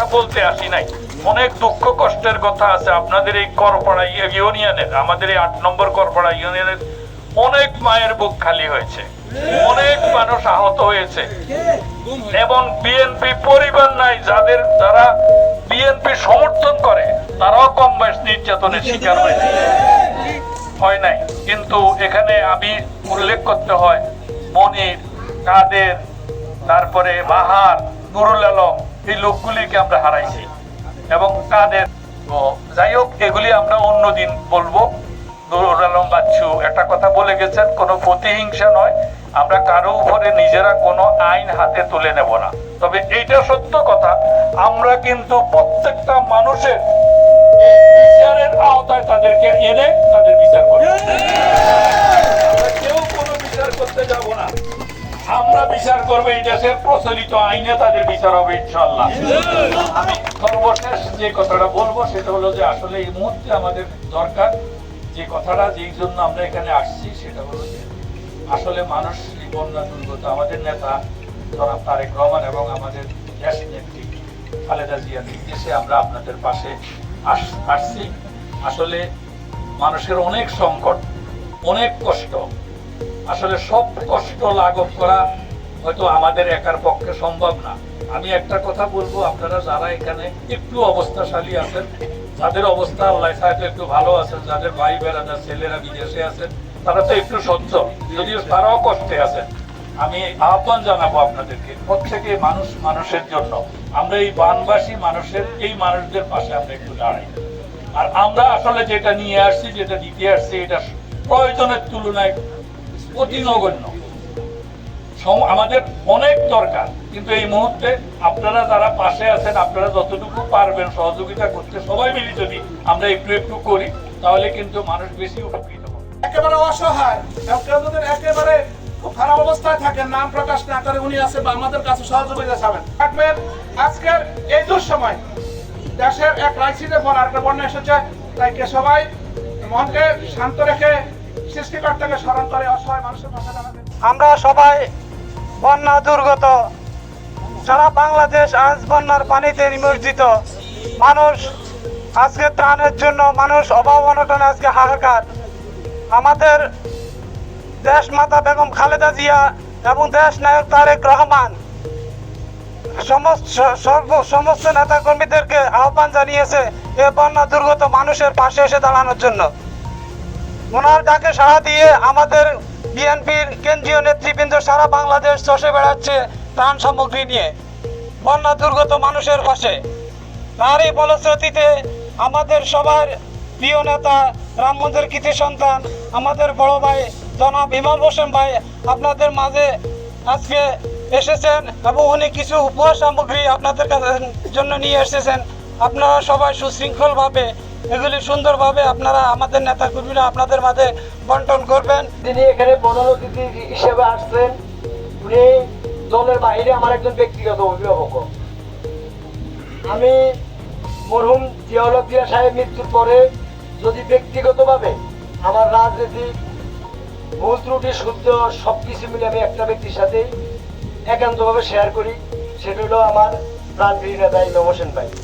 কথা বলতে আসি নাই। অনেক দুঃখ কষ্টের কথা আছে। আপনাদের এই করপাড়া ইউনিয়নের, আমাদের এই আট নম্বর করপাড়া ইউনিয়নের অনেক মায়ের বুক খালি হয়েছে। অনেক মানুষ আহত হয়েছে। এবং বিএনপি পরিবার নাই, যাদের যারা বিএনপি সমর্থন করে, তারাও কম বয়স নির্যাতনের শিকার হয়েছে হয় নাই। কিন্তু এখানে আমি উল্লেখ করতে হয়, মনির, কাদের, তারপরে বাহার, নুরুল আলম এই লোকগুলিকে আমরা হারাইছি। এবং তাদের যাই হোক, এগুলি আমরা অন্যদিন বলব। আলম বাচ্চু একটা কথা বলে গেছেন, কোনো প্রতিহিংসা নয়। আমরা কারও উপরে নিজেরা কোনো আইন হাতে তুলে নেব না। তবে এইটা সত্য কথা, আমরা কিন্তু প্রত্যেকটা মানুষের বিচারের দেশের প্রচলিত আইনে তাদের বিচার হবে ইনশাল্লাহ আমি সর্বশেষ যে কথাটা বলব, সেটা হলো যে আসলে এই মুহূর্তে আমাদের দরকার যে কথাটা, যেই জন্য আমরা এখানে আসছি, সেটা হলো যে আসলে মানুষ এই বন্যা দুর্গত আমাদের নেতা জনাব তারেক রহমান এবং আমাদের দেশ নেত্রী খালেদা জিয়া নির্দেশে আমরা আপনাদের পাশে আস- আসছি। আসলে মানুষের অনেক সংকট, অনেক কষ্ট। আসলে সব কষ্ট লাঘব করা হয়তো আমাদের একার পক্ষে সম্ভব না। আমি একটা কথা বলব, আপনারা যারা এখানে একটু অবস্থাশালী আছেন, যাদের অবস্থা আল্লাহ সাহেব একটু ভালো আছেন, যাদের ভাই বেড়াদার ছেলেরা বিদেশে আছেন, তারা তো একটু সহ্য যদিও তারাও কষ্টে আছেন। আমি আহ্বান জানাব আপনাদেরকে, প্রত্যেকে মানুষ মানুষের জন্য। আমরা এই বানবাসী মানুষের, এই মানুষদের পাশে আমরা একটু দাঁড়াই। আর আমরা আসলে যেটা নিয়ে আসছি, যেটা দিতে আসছি, এটা প্রয়োজনের তুলনায় অতি নগণ্য। আমাদের অনেক দরকার। কিন্তু এই মুহূর্তে আপনারা যারা পাশে আছেন আপনারা যতটুকু পারবেন সহযোগিতা করতে সবাই মিলে যদি আমরা একটু একটু করি তাহলে কিন্তু মানুষ বেশি উপকৃত হবে। একেবারে অসহায়। এবং একেবারে খুব খারাপ অবস্থায় থাকেন নাম প্রকাশ না করে উনি আছে বা আমাদের কাছে সহযোগিতা চাবেন। থাকবেন আজকের এই দুঃসময়। দেশের এক রাইসিতে পর আরেকটা বন্যা এসেছে। তাই কে সবাই মনকে শান্ত রেখে সৃষ্টিকর্তাকে স্মরণ করে অসহায় মানুষের পাশে দাঁড়াবেন আমরা সবাই বন্যা দুর্গত। সারা বাংলাদেশ আজ বন্যার পানিতে নিমজ্জিত। মানুষ আজকে ত্রাণের জন্য, মানুষ অভাব অনটনে আজকে হাহাকার। আমাদের দেশ মাতা বেগম খালেদা জিয়া এবং দেশ নায়ক তারেক রহমান সমস্ত নেতা কর্মীদেরকে আহ্বান জানিয়েছে এ বন্যা দুর্গত মানুষের পাশে এসে দাঁড়ানোর জন্য। ওনার ডাকে সাড়া দিয়ে আমাদের বিএনপির কেন্দ্রীয় নেতৃবৃন্দ সারা বাংলাদেশ চষে বেড়াচ্ছে ত্রাণ সামগ্রী নিয়ে। বন্যা দুর্গত মানুষের পাশে। তার এই ফলশ্রুতিতে আমাদের সবার প্রিয় নেতা রাম মন্দির কৃতি সন্তান, আমাদের বড় ভাই জনাব ইমাম হোসেন ভাই আপনাদের মাঝে আজকে এসেছেন এবং উনি কিছু উপহার সামগ্রী আপনাদের জন্য নিয়ে এসেছেন। আপনারা সবাই সুশৃঙ্খলভাবে এগুলি সুন্দরভাবে আপনারা আমাদের নেতা কর্মীরা আপনাদের মাঝে বন্টন করবেন। তিনি এখানে প্রধান অতিথি হিসেবে আসছেন উনি দলের বাইরে আমার একজন ব্যক্তিগত অভিভাবক। আমি মরহুম জিয়াউল জিয়া সাহেব মৃত্যুর পরে যদি ব্যক্তিগতভাবে আমার রাজনৈতিক ভুল ত্রুটি, শুদ্ধ সব কিছু মিলে আমি একটা ব্যক্তির সাথেই একান্তভাবে শেয়ার করি, সেটা হলো আমার প্রাণপ্রিয় নেতা ইমাম হোসেন ভাই।